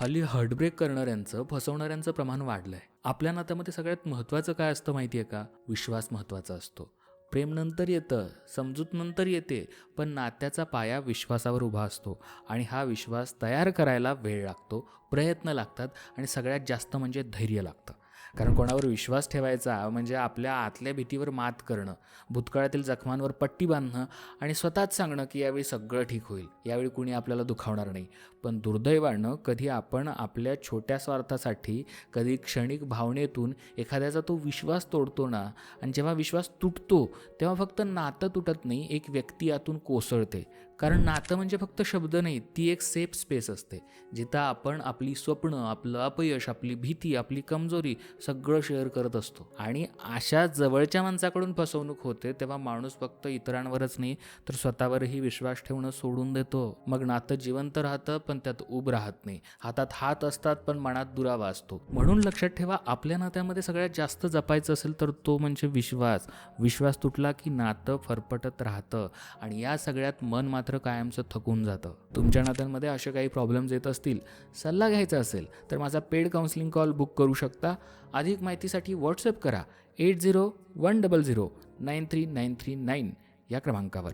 हल्ली हर्टब्रेक करणाऱ्यांचं फसवणाऱ्यांचं प्रमाण वाढलं आहे आपल्या नात्यामध्ये सगळ्यात महत्त्वाचं काय असतं माहिती आहे का? विश्वास महत्त्वाचा असतो. प्रेम नंतर येतं समजूत नंतर येते पण नात्याचा पाया विश्वासावर उभा असतो आणि हा विश्वास तयार करायला वेळ लागतो प्रयत्न लागतात आणि सगळ्यात जास्त म्हणजे धैर्य लागतं. कारण कोणावर विश्वास ठेवायचा म्हणजे आपल्या आतल्या भीतीवर मात करणं भूतकाळातील जखमांवर पट्टी बांधणं आणि स्वतःच सांगणं की यावेळी सगळं ठीक होईल यावेळी कुणी आपल्याला दुखावणार नाही. पण दुर्दैवानं कधी आपण आपल्या छोट्या स्वार्थासाठी कधी क्षणिक भावनेतून एखाद्याचा तो विश्वास तोडतो ना आणि जेव्हा विश्वास तुटतो तेव्हा फक्त नातं तुटत नाही एक व्यक्ती यातून कोसळते. कारण नातं म्हणजे फक्त शब्द नाही ती एक सेफ स्पेस असते जिथं आपण आपली स्वप्न आपलं अपयश आपली भीती आपली कमजोरी सगळं शेअर करत असतो. आणि अशा जवळच्या माणसाकडून फसवणूक होते तेव्हा माणूस फक्त इतरांवरच नाही तर स्वतःवरही विश्वास ठेवणं सोडून देतो. मग नातं जिवंत राहतं पण त्यात उब राहत नाही. हातात हात असतात पण मनात दुरावा असतो. म्हणून लक्षात ठेवा आपल्या नात्यामध्ये सगळ्यात जास्त जपायचं असेल तर तो म्हणजे विश्वास. विश्वास तुटला की नातं फरफटत राहतं. आणि या सगळ्यात मन मात्र कायमचं थकून जातं. तुमच्या नात्यांमध्ये असे काही प्रॉब्लेम्स येत असतील सल्ला घ्यायचा असेल तर माझा पेड काउन्सिलिंग कॉल बुक करू शकता. अधिक माहितीसाठी व्हॉट्सअप करा eight zero one double zero nine three nine three nine या क्रमांकावर.